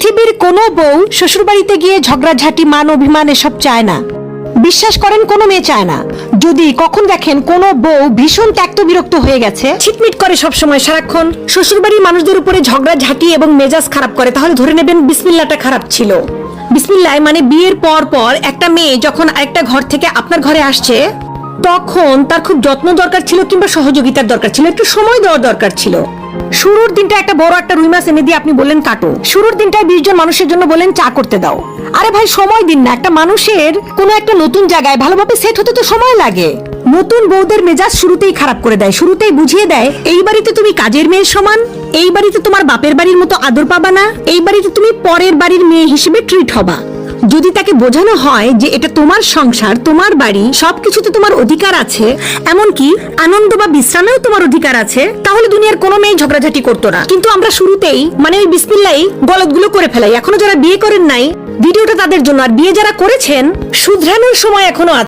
পৃথিবীর কোনো বউ শ্বশুরবাড়িতে গিয়ে ঝগড়াঝাটি, মান অভিমান এসব চায় না। বিশ্বাস করেন, কোনো মেয়ে চায় না। যদি কখন দেখেন কোনো বউ ভীষণ ত্যক্ত বিরক্ত হয়ে গেছে, ছিটমিট করে সব সময় সারাক্ষণ। শ্বশুরবাড়ির মানুষদের উপরে ঝগড়া ঝাঁটি এবং মেজাজ খারাপ করে, তাহলে ধরে নেবেন বিসমিল্লাটা খারাপ ছিল। বিসমিল্লায় মানে বিয়ের পর পর একটা মেয়ে যখন আরেকটা ঘর থেকে আপনার ঘরে আসছে, তখন তার খুব যত্ন দরকার ছিল কিংবা সহযোগিতার দরকার ছিল, একটু সময় দেওয়ার দরকার ছিল। শুরুর দিনটা একটা বড় একটা রুই মাছ এনে দিয়ে আপনি বললেন কাটো। শুরুর দিনটায় বিশ জন মানুষের জন্য বলেন চা করতে দাও। আরে ভাই, সময় দিন না। একটা মানুষের কোনো একটা নতুন জায়গায় ভালোভাবে সেট হতে তো সময় লাগে। নতুন বউদের মেজাজ শুরুতেই খারাপ করে দেয়, শুরুতেই বুঝিয়ে দেয়, এই বাড়িতে তুমি কাজের মেয়ের সমান, এই বাড়িতে তোমার বাপের বাড়ির মতো আদর পাবা না, এই বাড়িতে তুমি পরের বাড়ির মেয়ে হিসেবে ট্রিট হবা। যদি তাকে বোঝানো হয় যে এটা তোমার সংসার, তোমার বাড়ি, সবকিছুতে তোমার অধিকার আছে, এমনকি আনন্দ বা বিশ্রামেও তোমার অধিকার আছে, তাহলে দুনিয়ার কোনো মেয়ে ঝগড়াঝাটি করতো না। কিন্তু আমরা শুরুতেই মানে ওই বিসমিল্লাই গলতগুলো করে ফেলাই, এখনও যারা বিয়ে করেন নাই, ভিডিওটা তাদের জন্য। আর বিয়ে যারা করেছেন, শুধরানোর সময় এখনও আছে।